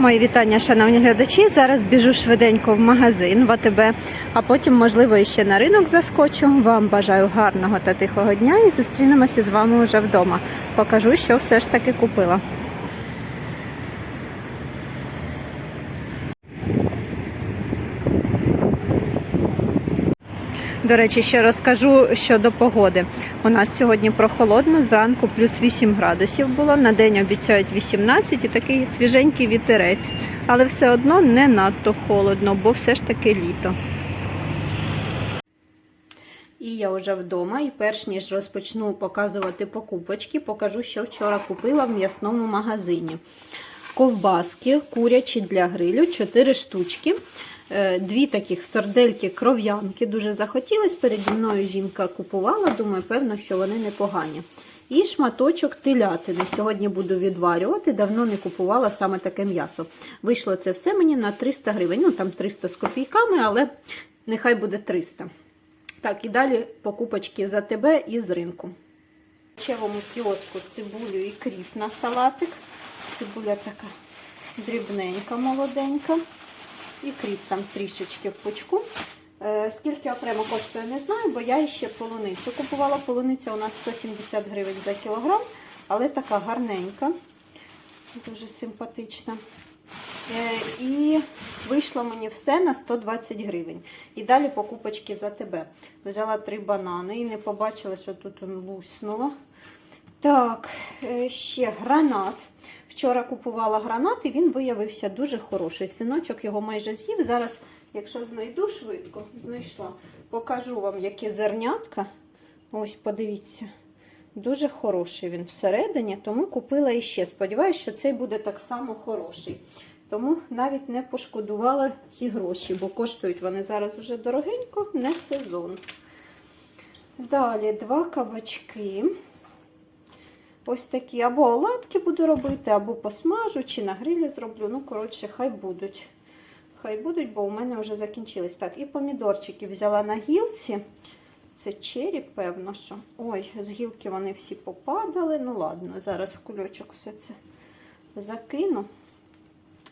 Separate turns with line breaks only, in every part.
Мої вітання, шановні глядачі. Зараз біжу швиденько в магазин в АТБ, а потім, можливо, іще на ринок заскочу. Вам бажаю гарного та тихого дня і зустрінемося з вами вже вдома. Покажу, що все ж таки купила. До речі, ще розкажу щодо погоди. У нас сьогодні прохолодно, зранку плюс 8 градусів було. На день обіцяють 18 і такий свіженький вітерець. Але все одно не надто холодно, бо все ж таки літо. І я вже вдома, і перш ніж розпочну показувати покупочки, покажу, що вчора купила в м'ясному магазині. Ковбаски курячі для грилю, 4 штучки. Е, Дві таких сардельки кров'янки дуже захотілось. Переді мною жінка купувала, думаю, певно, що вони непогані. І шматочок телятини. Сьогодні буду відварювати. Давно не купувала саме таке м'ясо. Вийшло це все мені на 300 гривень. Ну там 300 з копійками, але нехай буде 300. Так, і далі покупочки за тебе і з ринку. В чевому кіоску цибулю і кріп на салатик. Цибуля така дрібненька, молоденька. І кріп там трішечки в пучку. Е, скільки окремо коштує, не знаю, бо я ще полуницю купувала. Полуниця у нас 170 гривень за кілограм, але така гарненька, дуже симпатична. Е, і вийшло мені все на 120 гривень. І далі покупочки за тебе. Взяла три банани і не побачила, що тут он луснуло. Так, е, ще гранат. Вчора купувала гранат і він виявився дуже хороший. Синочок його майже з'їв. Зараз, якщо знайду швидко, знайшла, покажу вам, які зернятка. Ось, подивіться. Дуже хороший він всередині, тому купила іще. Сподіваюся, що цей буде так само хороший. Тому навіть не пошкодувала ці гроші, бо коштують вони зараз уже дорогенько, не сезон. Далі два кабачки. Ось такі або оладки буду робити, або посмажу, чи на грилі зроблю. Ну, коротше, хай будуть. Хай будуть, бо у мене вже закінчились. Так, і помідорчики взяла на гілці. Це чері, певно, що. Ой, з гілки вони всі попадали. Ну, ладно, зараз в кульочок все це закину.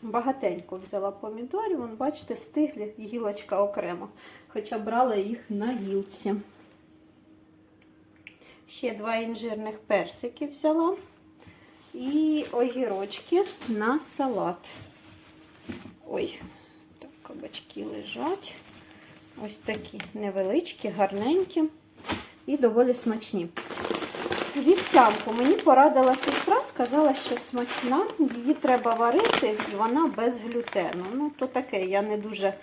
Багатенько взяла помідорів. Вон, бачите, стиглі, гілочка окремо. Хоча брала їх на гілці. Ще два інжирних персики взяла. І огірочки на салат. Ой, так, кабачки лежать. Ось такі невеличкі, гарненькі і доволі смачні. Вівсянку мені порадила сестра, сказала, що смачна, її треба варити, вона без глютену. Ну, то таке, я не дуже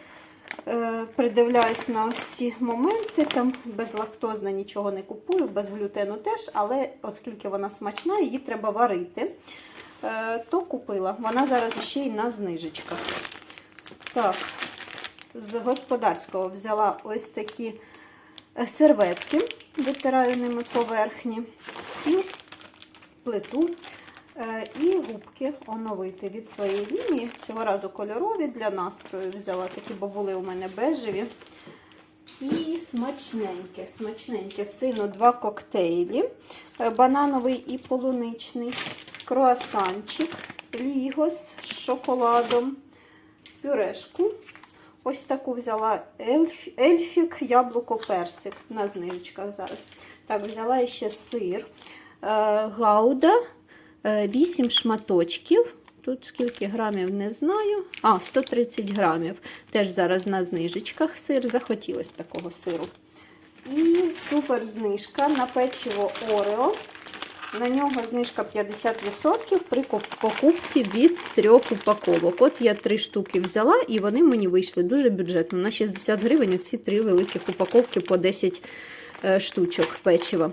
придивляюсь на ось ці моменти. Там безлактозно нічого не купую, без глютену теж, але оскільки вона смачна, її треба варити, е, то купила. Вона зараз ще й на знижечках. Так, з господарського взяла ось такі е, серветки, витираю ними поверхні, стіл, плиту е, і губки оновити від своєї лінії. Цього разу кольорові для настрою взяла такі, бо були у мене бежеві. І смачненьке, смачненьке. Сину два коктейлі, е, банановий і полуничний, круасанчик, лігос з шоколадом, пюрешку. Ось таку взяла ельф, ельфік, яблуко, персик на знижечках зараз. Так, взяла ще сир, е, гауда, е, 8 шматочків. Тут скільки грамів не знаю. А, 130 грамів. Теж зараз на знижечках сир. Захотілося такого сиру. І супер знижка на печиво Орео. На нього знижка 50% при покупці від трьох упаковок. От я три штуки взяла, і вони мені вийшли дуже бюджетно. На 60 гривень оці три великих упаковки по 10 е, штучок печива.